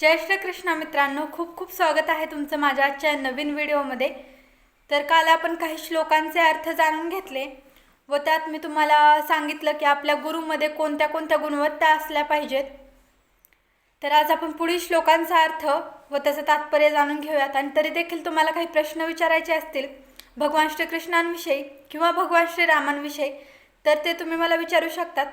जय श्रीकृष्ण मित्रांनो खूप खूप स्वागत आहे तुमचं माझ्या आजच्या नवीन व्हिडिओमध्ये. तर काल आपण काही श्लोकांचे अर्थ जाणून घेतले व त्यात मी तुम्हाला सांगितलं की आपल्या गुरुमध्ये कोणत्या कोणत्या गुणवत्ता असल्या पाहिजेत. तर आज आपण पुढील श्लोकांचा अर्थ व त्याचं तात्पर्य जाणून घेऊयात. आणि तरी देखील तुम्हाला काही प्रश्न विचारायचे असतील भगवान श्रीकृष्णांविषयी किंवा भगवान श्रीरामांविषयी तर ते तुम्ही मला विचारू शकतात.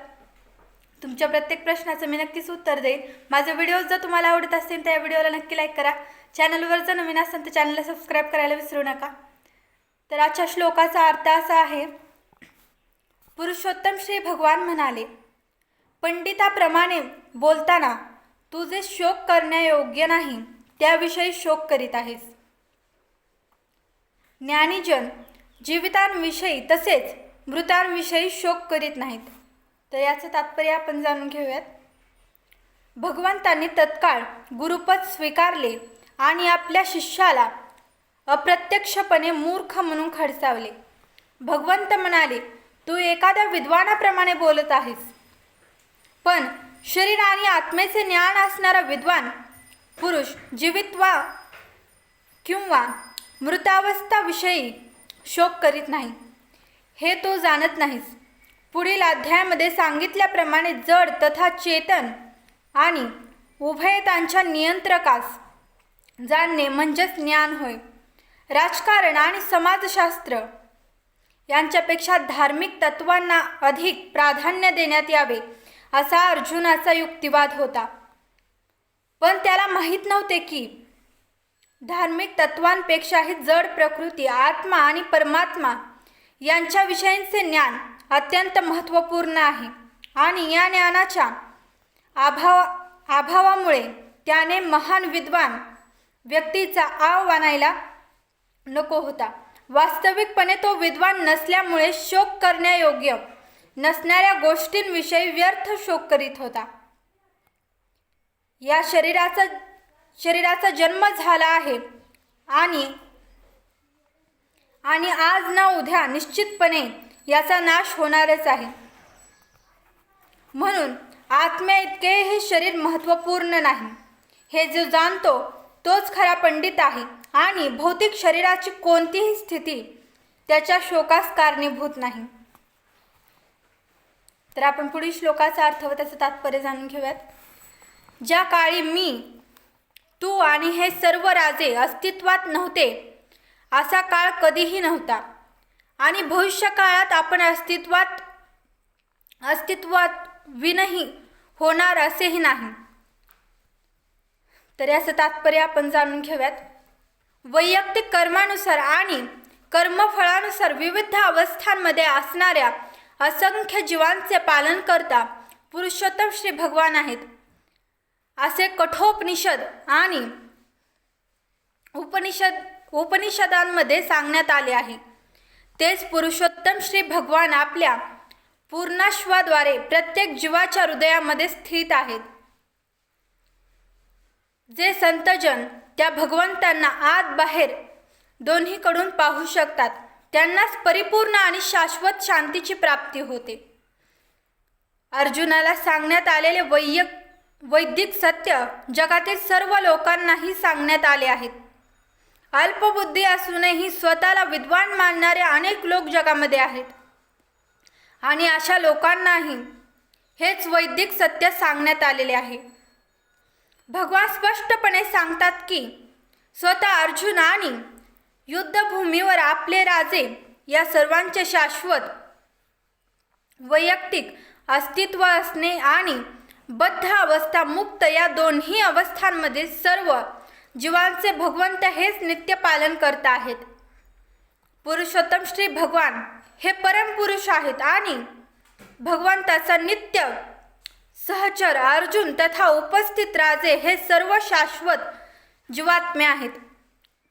तुमच्या प्रत्येक प्रश्नाचं मी नक्कीच उत्तर देईन. माझे व्हिडिओज जर तुम्हाला आवडत असतील तर या व्हिडिओला नक्की लाईक करा. चॅनलवर जर नवीन असेल तर चॅनलला सबस्क्राईब करायला विसरू नका. तर आजच्या श्लोकाचा अर्थ असा आहे पुरुषोत्तम श्री भगवान म्हणाले पंडिताप्रमाणे बोलताना तू जे शोक करण्यायोग्य नाही त्याविषयी शोक करीत आहेस. ज्ञानीजन जीवितांविषयी तसेच मृतांविषयी शोक करीत नाहीत. तर याचं तात्पर्य आपण जाणून घेऊयात. भगवंतांनी तत्काळ गुरुपद स्वीकारले आणि आपल्या शिष्याला अप्रत्यक्षपणे मूर्ख म्हणून खडसावले. भगवंत म्हणाले तू एखाद्या विद्वानाप्रमाणे बोलत आहेस. पण शरीर आणि आत्मेचे ज्ञान असणारा विद्वान पुरुष जीवित्वा किंवा मृतावस्थाविषयी शोक करीत नाही. हे तू जाणत नाहीस. पुढील अध्यायामध्ये सांगितल्याप्रमाणे जड तथा चेतन आणि उभयतांच्या नियंत्रकास जाणणे म्हणजेच ज्ञान होय. राजकारण आणि समाजशास्त्र यांच्यापेक्षा धार्मिक तत्वांना अधिक प्राधान्य देण्यात यावे असा अर्जुनाचा युक्तिवाद होता. पण त्याला माहीत नव्हते की धार्मिक तत्वांपेक्षाही जड प्रकृती आत्मा आणि परमात्मा यांच्याविषयींचे ज्ञान अत्यंत महत्त्वपूर्ण आहे. आणि या ज्ञानाच्या अभाव अभावामुळे त्याने महान विद्वान व्यक्तीचा आव आणायला नको होता. वास्तविकपणे तो विद्वान नसल्यामुळे शोक करण्यायोग्य नसणाऱ्या गोष्टींविषयी व्यर्थ शोक करीत होता. या शरीराचा शरीराचा जन्म झाला आहे. आणि आणि आज ना उद्या निश्चितपणे याचा नाश होणारच आहे. म्हणून आत्म्या इतके हे शरीर महत्त्वपूर्ण नाही. हे जो जाणतो तोच खरा पंडित आहे आणि भौतिक शरीराची कोणतीही स्थिती त्याच्या शोकास कारणीभूत नाही. तर आपण पुढील श्लोकाचा अर्थ व त्याचं तात्पर्य जाणून घेऊयात. ज्या काळी मी तू आणि हे सर्व राजे अस्तित्वात नव्हते असा काळ कधीही नव्हता. आणि भविष्य काळात आपण अस्तित्वात अस्तित्वात विनही होणार असेही नाही. तर याचं तात्पर्य आपण जाणून घेऊयात. वैयक्तिक कर्मानुसार आणि कर्मफळानुसार विविध अवस्थांमध्ये असणाऱ्या असंख्य जीवांचे पालन करता पुरुषोत्तम श्री भगवान आहेत. असे कठोपनिषद आणि उपनिषद उपनिषदांमध्ये सांगण्यात आले आहे. तेच पुरुषोत्तम श्री भगवान आपल्या पूर्णाश्वाद्वारे प्रत्येक जीवाच्या हृदयामध्ये स्थित आहेत. जे संतजन त्या भगवंतांना आत बाहेर दोन्हीकडून पाहू शकतात त्यांनाच परिपूर्ण आणि शाश्वत शांतीची प्राप्ती होते. अर्जुनाला सांगण्यात आलेले वैयक वैदिक सत्य जगातील सर्व लोकांनाही सांगण्यात आले आहेत. अल्पबुद्धी असूनही स्वतःला विद्वान मानणारे अनेक लोक जगामध्ये आहेत. आणि अशा लोकांनाही हेच वैदिक सत्य सांगण्यात आलेले आहे. भगवान स्पष्टपणे सांगतात की स्वतः अर्जुन आणि युद्धभूमीवर आपले राजे या सर्वांचे शाश्वत वैयक्तिक अस्तित्व असणे आणि बद्ध अवस्था मुक्त या दोन्ही अवस्थांमध्ये सर्व जीवांचे भगवंत हेच नित्य पालन करत आहेत. पुरुषोत्तम श्री भगवान हे परमपुरुष आहेत आणि भगवंताचा नित्य सहचर अर्जुन तथा उपस्थित राजे हे सर्व शाश्वत जीवात्मे आहेत.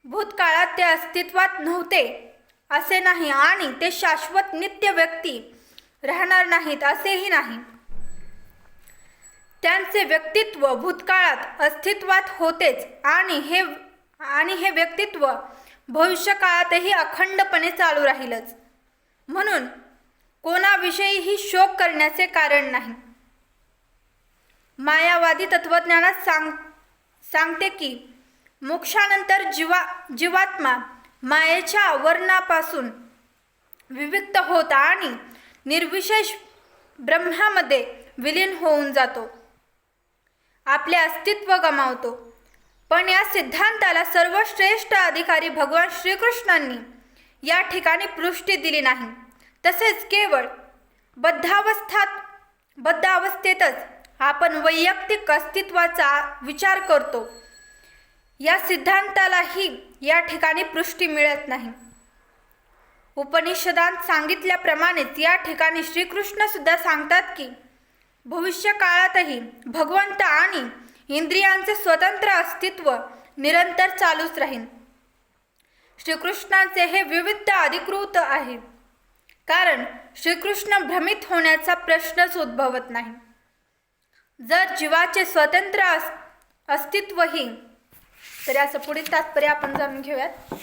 भूतकाळात ते अस्तित्वात नव्हते असे नाही आणि ते शाश्वत नित्य व्यक्ती राहणार नाहीत असेही नाही. त्यांचे व्यक्तित्व भूतकाळात अस्तित्वात होतेच आणि हे आणि हे व्यक्तित्व भविष्यकाळातही अखंडपणे चालू राहीलच. म्हणून कोणाविषयीही शोक करण्याचे कारण नाही. मायावादी तत्वज्ञानात सांग सांगते की मोक्षानंतर जीवा जीवात्मा मायेच्या आवरणापासून विविक्त होता आणि निर्विशेष ब्रह्मामध्ये विलीन होऊन जातो. आपले अस्तित्व गमावतो. पण या सिद्धांताला सर्वश्रेष्ठ अधिकारी भगवान श्रीकृष्णांनी या ठिकाणी पुष्टी दिली नाही. तसेच केवळ बद्धावस्थात बद्ध अवस्थेतच आपण वैयक्तिक अस्तित्वाचा विचार करतो. या सिद्धांतालाही या ठिकाणी पुष्टी मिळत नाही. उपनिषदांत सांगितल्याप्रमाणेच या ठिकाणी श्रीकृष्णसुद्धा सांगतात की भविष्य काळातही भगवंत आणि इंद्रियांचे स्वतंत्र अस्तित्व निरंतर चालूच राहील. श्रीकृष्णाचे हे विविध अधिकृत आहे. कारण श्रीकृष्ण भ्रमित होण्याचा प्रश्नच उद्भवत नाही. जर जीवाचे स्वतंत्र अस अस्तित्वही तर असं पुढील तात्पर्य आपण जाणून घेऊयात.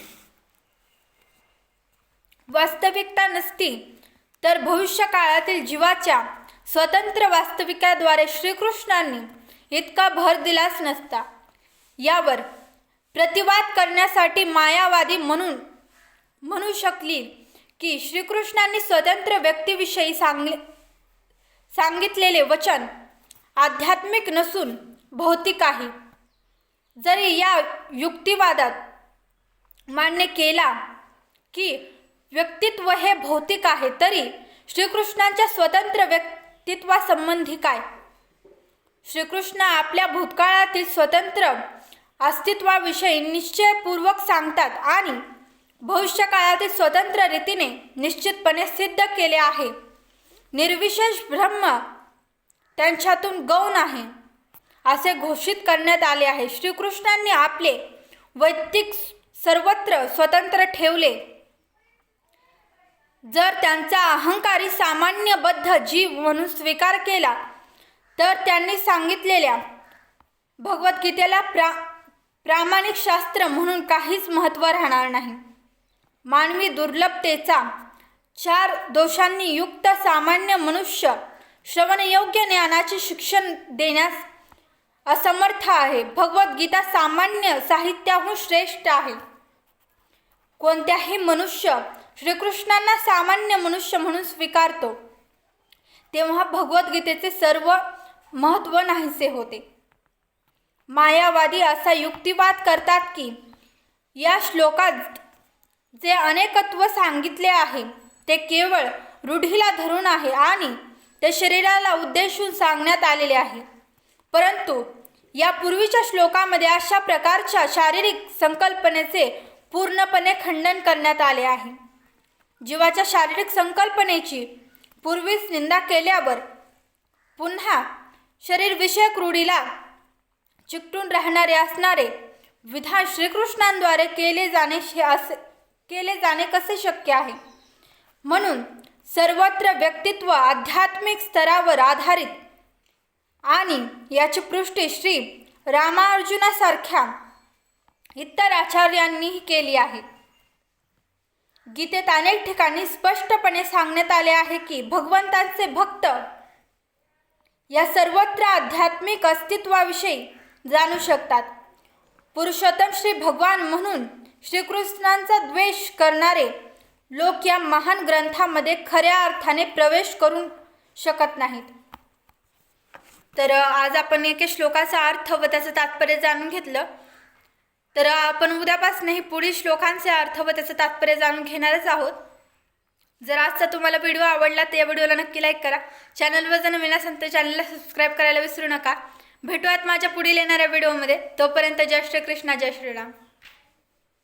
वास्तविकता नसती तर भविष्य काळातील जीवाच्या स्वतंत्र वास्तविकाद्वारे श्रीकृष्णांनी इतका भर दिलाच नसता. यावर प्रतिवाद करण्यासाठी मायावादी म्हणून म्हणू शकली की श्रीकृष्णांनी स्वतंत्र व्यक्तीविषयी सांगले सांगितलेले वचन आध्यात्मिक नसून भौतिक आहे. जरी या युक्तिवादात मान्य केला की व्यक्तित्व हे भौतिक आहे तरी श्रीकृष्णांच्या स्वतंत्र अस्तित्वासंबंधी काय? श्रीकृष्ण आपल्या भूतकाळातील स्वतंत्र अस्तित्वाविषयी निश्चयपूर्वक सांगतात आणि भविष्यकाळातील स्वतंत्र रीतीने निश्चितपणे सिद्ध केले आहे. निर्विशेष ब्रह्म त्यांच्यातून गौण आहे असे घोषित करण्यात आले आहे. श्रीकृष्णांनी आपले वैयक्तिक सर्वत्र स्वतंत्र ठेवले. जर त्यांचा अहंकारी सामान्यबद्ध जीव म्हणून स्वीकार केला तर त्यांनी सांगितलेल्या भगवद्गीतेला प्रा प्रामाणिक शास्त्र म्हणून काहीच महत्त्व राहणार नाही. मानवी दुर्लभतेचा चार दोषांनी युक्त सामान्य मनुष्य श्रवणयोग्य ज्ञानाचे शिक्षण देण्यास असमर्थ आहे. भगवद्गीता सामान्य साहित्याहून श्रेष्ठ आहे. कोणत्याही मनुष्य श्रीकृष्णांना सामान्य मनुष्य म्हणून स्वीकारतो. तेव्हा भगवद्गीतेचे सर्व महत्त्व नाहीसे होते. मायावादी असा युक्तिवाद करतात की या श्लोकात जे अनेकत्व सांगितले आहे ते केवळ रूढीला धरून आहे आणि ते शरीराला उद्देशून सांगण्यात आलेले आहे. परंतु या पूर्वीच्या श्लोकामध्ये अशा प्रकारच्या शारीरिक संकल्पनेचे पूर्णपणे खंडन करण्यात आले आहे. जीवाच्या शारीरिक संकल्पनेची पूर्वीच निंदा केल्यावर पुन्हा शरीरविषयक रूढीला चिकटून राहणारे असणारे विधान श्रीकृष्णांद्वारे केले जाणे शे- असे केले जाणे कसे शक्य आहे? म्हणून सर्वत्र व्यक्तित्व आध्यात्मिक स्तरावर आधारित आणि याची पृष्टी श्री रामार्जुनासारख्या इतर आचार्यांनीही केली आहे. गीतेत अनेक ठिकाणी स्पष्टपणे सांगण्यात आले आहे की भगवंतांचे भक्त या सर्वत्र आध्यात्मिक अस्तित्वाविषयी जाणू शकतात. पुरुषोत्तम श्री भगवान म्हणून श्रीकृष्णांचा द्वेष करणारे लोक या महान ग्रंथामध्ये खऱ्या अर्थाने प्रवेश करू शकत नाहीत. तर आज आपण एके श्लोकाचा अर्थ व त्याचं तात्पर्य जाणून घेतलं. तर आपण आपण उद्यापासूनही पुढील श्लोकांचे अर्थ व त्याचं तात्पर्य जाणून घेणारच आहोत. जर आजचा तुम्हाला व्हिडिओ आवडला तर या व्हिडिओला नक्की लाईक करा. चॅनलवर जर नवीन असेल तर चॅनलला सबस्क्राईब करायला विसरू नका. भेटूयात माझ्या पुढील येणाऱ्या व्हिडिओमध्ये. तोपर्यंत जय श्री कृष्णा जय श्रीराम.